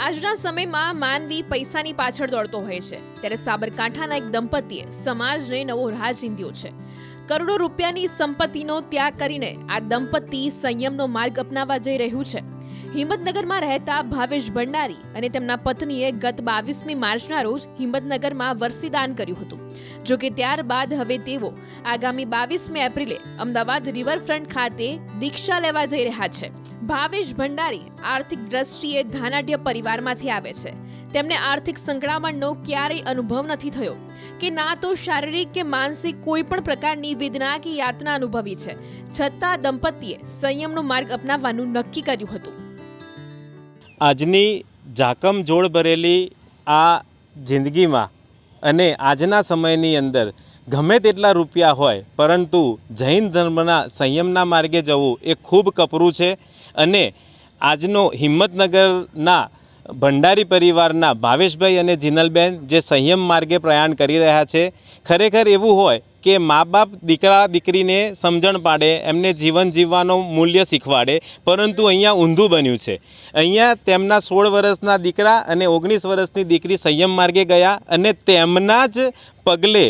આજના સમયમાં માનવી પૈસાની પાછળ દોડતો હોય છે. ત્યારે સાબરકાંઠાના એક દંપતીએ સમાજને નવો રાહ ચીંધ્યો છે. કરોડો રૂપિયાની સંપત્તિનો ત્યાગ કરીને આ દંપતી સંયમનો માર્ગ અપનાવવા જઈ રહ્યું છે. હિંમતનગરમાં રહેતા ભાવેશ ભંડારી અને તેમના પત્નીએ ગત બાવીસમી માર્ચના રોજ હિંમતનગરમાં વરસીદાન કર્યું હતું. જો કે ત્યારબાદ હવે તેઓ આગામી બાવીસમી એપ્રિલે અમદાવાદ રિવરફ્રન્ટ ખાતે દીક્ષા લેવા જઈ રહ્યા છે. ભાવેશ ભંડારી આર્થિક દ્રષ્ટિએ ધાનાઢ્ય પરિવારમાંથી આવે છે. તેમને આર્થિક સંકળામણનો ક્યારેય અનુભવ નથી થયો કે ના તો શારીરિક કે માનસિક કોઈ પણ પ્રકારની વેદના કે યાતના અનુભવી છે. છતાં દંપતીએ સંયમનો માર્ગ અપનાવવાનું નક્કી કર્યું હતું. આજની ઝાકમ જોડ ભરેલી આ જિંદગીમાં અને આજના સમયની અંદર ગમે તેટલા રૂપિયા હોય, પરંતુ જૈન ધર્મના સંયમના માર્ગે જવું એ ખૂબ કપરું છે અને આજનો હિંમતનગરના ભંડારી પરિવારના ભાવેશભાઈ અને જીનલબેન જે સંયમ માર્ગે પ્રયાણ કરી રહ્યા છે, ખરેખર એવું હોય કે મા બાપ દીકરા દીકરીને સમજણ પાડે, એમને જીવન જીવવાનો મૂલ્ય શીખવાડે, પરંતુ અહીંયા ઊંધું બન્યું છે. અહીંયા તેમના સોળ વર્ષના દીકરા અને ઓગણીસ વર્ષની દીકરી સંયમ માર્ગે ગયા અને તેમના જ પગલે,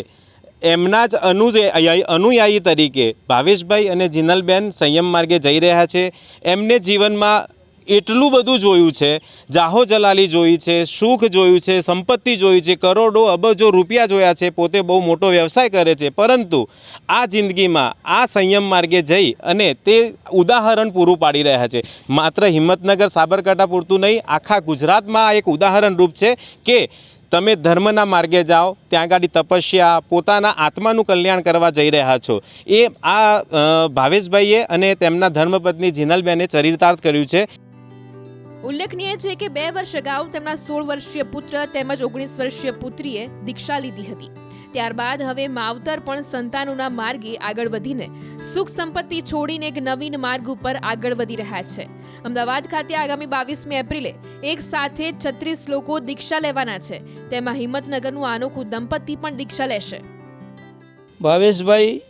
એમના જ અનુયાયી અનુયાયી તરીકે ભાવેશભાઈ અને જીનલબેન સંયમ માર્ગે જઈ રહ્યા છે. એમને જીવનમાં એટલું બધું જોયું છે. જાહો જલાલી જોઈ છે, સુખ જોયું છે, સંપત્તિ જોઈ છે, કરોડો અબજો રૂપિયા જોયા છે, પોતે બહુ મોટો વ્યવસાય કરે છે. પરંતુ આ જિંદગીમાં આ સંયમ માર્ગે જઈ અને તે ઉદાહરણ પૂરું પાડી રહ્યા છે. માત્ર હિંમતનગર, સાબરકાંઠા પૂરતું નહીં, આખા ગુજરાતમાં આ એક ઉદાહરણરૂપ છે કે તમે ધર્મના માર્ગે જાઓ, ત્યાં આગળ તપસ્યા, પોતાના આત્માનું કલ્યાણ કરવા જઈ રહ્યા છો. એ આ ભાવેશભાઈએ અને તેમના ધર્મપત્ની જીનલબેને ચરિતાર્થ કર્યું છે. ઉલ્લેખનીય છે કે બે વર્ષ અગાઉ તેમના સોળ વર્ષીય પુત્ર તેમજ ઓગણીસ વર્ષીય પુત્રીએ દીક્ષા લીધી હતી. ત્યારબાદ હવે માવતર પણ સંતાનોના માર્ગે આગળ વધીને સુખ સંપત્તિ છોડીને એક નવીન માર્ગ ઉપર આગળ વધી રહ્યા છે. અમદાવાદ ખાતે આગામી બાવીસમી એપ્રિલે એક સાથે છત્રીસ લોકો દીક્ષા લેવાના છે. તેમાં હિંમતનગરનું અનોખું દંપતી પણ દીક્ષા લેશે. ભાવેશભાઈ,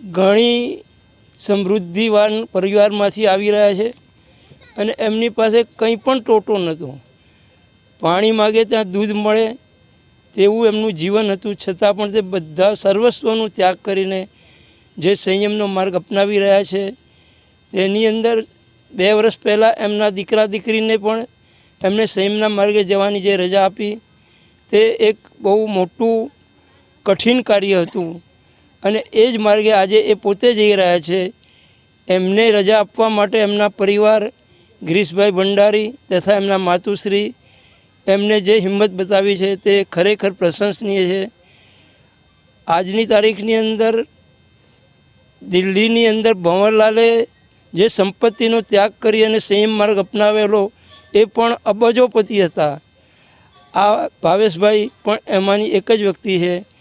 ઘણી સમૃદ્ધિવાન પરિવારમાંથી આવી રહ્યા છે. અને એમની પાસે કંઈ પણ ટોટો નહોતો. પાણી માગે ત્યાં દૂધ મળે તેવું એમનું જીવન હતું. છતાં પણ તે બધા સર્વસ્વનો ત્યાગ કરીને જે સંયમનો માર્ગ અપનાવી રહ્યા છે, તેની અંદર બે વર્ષ પહેલાં એમના દીકરા દીકરીને પણ એમને સંયમના માર્ગે જવાની જે રજા આપી, તે એક બહુ મોટું કઠિન કાર્ય હતું. અને એ જ માર્ગે આજે એ પોતે જઈ રહ્યા છે. એમને રજા આપવા માટે એમના પરિવાર ગિરીશભાઈ ભંડારી તથા એમના માતુશ્રી, એમને જે હિંમત બતાવી છે તે ખરેખર પ્રશંસનીય છે. આજની તારીખની અંદર, દિલ્હીની અંદર ભંવરલાલે જે સંપત્તિનો ત્યાગ કરી અને સંયમ માર્ગ અપનાવેલો, એ પણ અબજોપતિ હતા. આ ભાવેશભાઈ પણ એમાંની એક જ વ્યક્તિ છે.